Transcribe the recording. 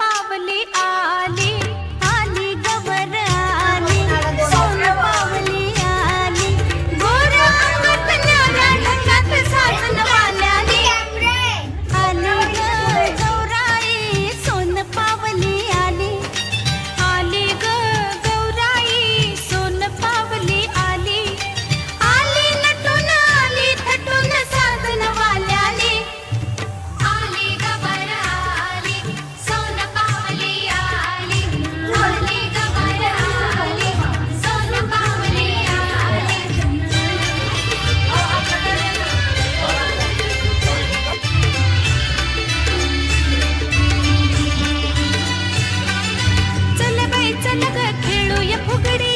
पावले आले फुगडी